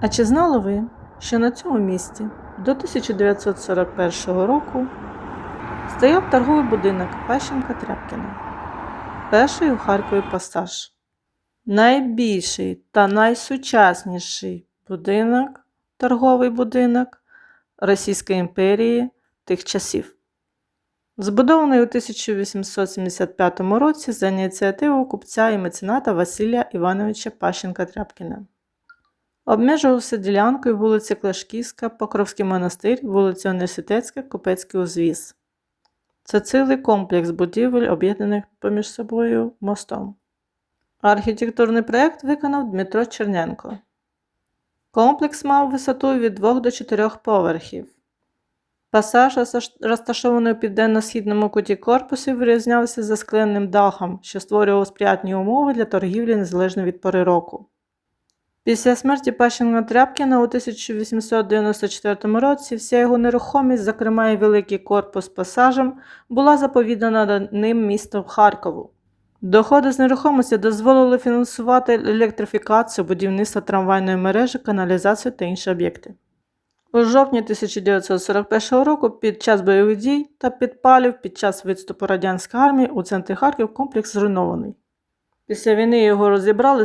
А чи знали ви, що на цьому місці до 1941 року стояв торговий будинок Пащенка Тряпкіна, перший у Харкові пасаж, найбільший та найсучасніший будинок, торговий будинок Російської імперії тих часів. Збудований у 1875 році за ініціативу купця і мецената Василія Івановича Пащенка Тряпкіна. Обмежувався ділянкою вулиця Клашківська, Покровський монастир, вулиця Університетська, Купецький узвіз. Це цілий комплекс будівель, об'єднаних поміж собою мостом. Архітектурний проєкт виконав Дмитро Черненко. Комплекс мав висоту від 2 до 4 поверхів. Пасаж, розташований у південно-східному куті корпусу, вирізнявся заскленим дахом, що створював сприятні умови для торгівлі незалежно від пори року. Після смерті Пащенка Тряпкіна у 1894 році вся його нерухомість, зокрема і великий корпус пасажем, була заповідана ним містом Харкову. Доходи з нерухомості дозволили фінансувати електрифікацію, будівництво трамвайної мережі, каналізацію та інші об'єкти. У жовтні 1941 року під час бойових дій та підпалів під час відступу радянської армії у центрі Харків комплекс зруйнований. Після війни його розібрали,